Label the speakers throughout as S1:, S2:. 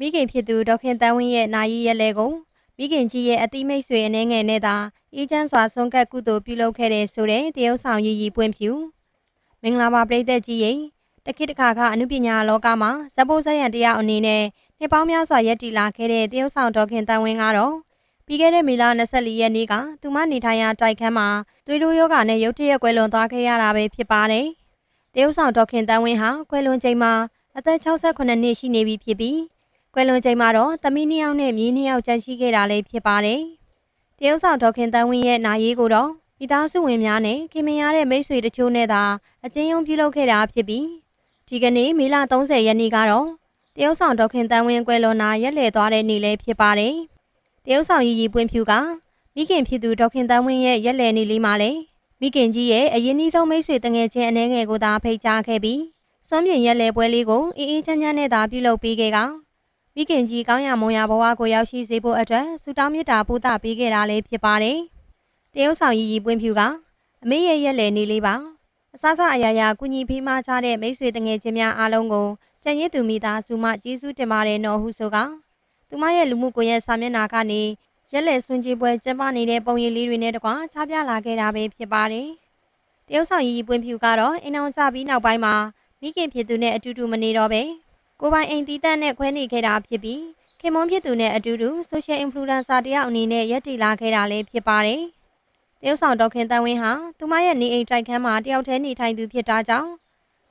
S1: မိခင်ဖြစ်သူဒေါက်ခင်တန်းဝင်းရဲ့နာရီရက်လဲကိုမိခင်ကြီးရဲ့အတိမိတ်ဆွေအနေငယ်နဲ့သာအေးချမ်းစွာဆုံးကတ်ကုသိုလ်ပြုလုပ်ခဲ့တဲ့ဆိုတဲ့တရုတ်ဆောင်ရည်ရည်ပွင့်ဖြူမင်္ဂလာပါပရိသတ်ကြီးရဲ့တခိတခါခအနုပညာလောကမှာဇဘိုးဇက်ရန်တရားအနေနဲ့နှစ်ပေါင်းများစွာရက်တည်လာခဲ့တဲ့တရုတ်ဆောင်ဒေါက်ခင်တန်းဝင်းကတော့ပြီးခဲ့တဲ့မေလ24ရက်နေ့ကသူမနေထိုင်ရာတိုက်ခန်းမှာသွေးတိုးယောဂနဲ့ရုတ်တရက်ကွယ်လွန်သွားခဲ့ရတာပဲဖြစ်ပါတယ်တရုတ်ဆောင်ဒေါက်ခင်တန်းဝင်းဟာကွယ်လွန်ချိန်မှာအသက်68နှစ်ရှိနေပြီဖြစ်ပြီး ကွယ်လွန်ချိန်မှာတော့သမီးနှစ်ယောက်နဲ့မြေးနှစ်ယောက်ကျန်ရှိခဲ့တာလည်းဖြစ်ပါတယ်တရုတ်ဆောင်ဒေါက်ခင်တန်းဝင်းရဲ့နာရေးကိုတော့မိသားစုဝင်များနဲ့ခင်မင်ရတဲ့မိတ်ဆွေတချို့နဲ့သာအကျဉ်းယုံပြုလုပ်ခဲ့တာဖြစ်ပြီးဒီကနေ့မေလ30ရက်နေ့ကတော့တရုတ်ဆောင်ဒေါက်ခင်တန်းဝင်းကွယ်လွန်နာရက်လည်သွားတဲ့နေ့လည်းဖြစ်ပါတယ်တရုတ်ဆောင်ရည်ရည်ပွင့်ဖြူကမိခင်ဖြစ်သူဒေါက်ခင်တန်းဝင်းရဲ့ရက်လည်နေ့လေးမှာလည်းမိခင်ကြီးရဲ့အရင်နှီးဆုံးမိတ်ဆွေတငယ်ချင်းအနေငယ်ကိုသာဖိတ်ကြားခဲ့ပြီးစွမ်းမြင်ရက်လည်ပွဲလေးကိုအေးအေးချမ်းချမ်းနဲ့သာပြုလုပ်ပေးခဲ့က မိခင်ကြီးကောင်းရမွန်ရဘဝကိုရောက်ရှိစေဖို့အတွက်ဆုတောင်းမေတ္တာပို့သပေးခဲ့တာလည်းဖြစ်ပါတယ်တရုတ်ဆောင်ရည်ရည်ပွင့်ဖြူကအမေရဲ့ရက်လည်နေ့လေးပါအစစအရာရာကုညီဖေးမချတဲ့မိတ်ဆွေတငယ်ချင်းများအားလုံးကိုကြံ့ရည်သူမိသားစုမှကျေးဇူးတင်ပါတယ်နော်ဟုဆိုကသူမရဲ့လူမှုကွန်ရက်စာမျက်နှာကနေရက်လက်ဆွန်ကြီးပွဲကျင်းပနေတဲ့ပုံရိပ်လေးတွေနဲ့တကွာချပြလာခဲ့တာပဲဖြစ်ပါတယ်။တရုတ်ဆောင်ရည်ပွင့်ဖြူကတော့အိမ်အောင်ကြပြီးနောက်ပိုင်းမှာမိခင်ဖြစ်သူနဲ့အတူတူမနေတော့ပဲ ကိုပိုင်အိမ်တီးတန့်နဲ့ခွဲနေခဲ့တာဖြစ်ပြီးခင်မွန်းဖြစ်သူနဲ့အတူတူ social influencer တယောက်အနေနဲ့ရက်တည်လာခဲ့တာလည်းဖြစ်ပါတယ်။တရုတ်ဆောင်ဒေါက်ခင်တန်းဝင်းဟာသူမရဲ့နေအိမ်တိုက်ခန်းမှာတယောက်တည်းနေထိုင်သူဖြစ်တာကြောင့်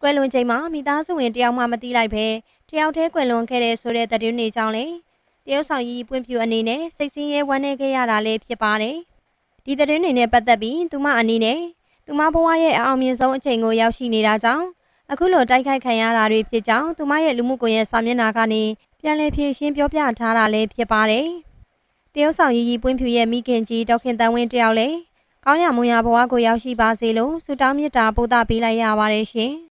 S1: ကွယ်လွန်ချိန်မှာမိသားစုဝင်တယောက်မှမသိလိုက်ပဲတယောက်တည်းကွယ်လွန်ခဲ့တဲ့ဆိုတဲ့သတင်းတွေကြောင့်လေတရုတ်ဆောင်ရီပွင့်ဖြူအနေနဲ့စိတ်ဆင်းရဲဝမ်းနည်းခဲ့ရတာလည်းဖြစ်ပါတယ်။ဒီသတင်းတွေနဲ့ပတ်သက်ပြီးသူမအနေနဲ့သူမဘဝရဲ့အအောင်မြင်ဆုံးအချိန်ကိုရောက်ရှိနေတာကြောင့် အခုလိုတိုက်ခိုက်ခံရတာတွေဖြစ်ကြောင်းသူမရဲ့လူမှုကွန်ရက်စာမျက်နှာကနေပြန်လည်ဖြေရှင်းပြောပြထားတာလည်းဖြစ်ပါတယ်။တရုတ်ဆောင်ရီရီပွင့်ဖြူရဲ့မိခင်ကြီးဒေါက်ခင်တန်းဝင်းတယောက်လည်းကောင်းရမွန်ရဘဝကိုရောက်ရှိပါစေလို့ဆုတောင်းမေတ္တာပို့သပေးလိုက်ရပါတယ်ရှင်။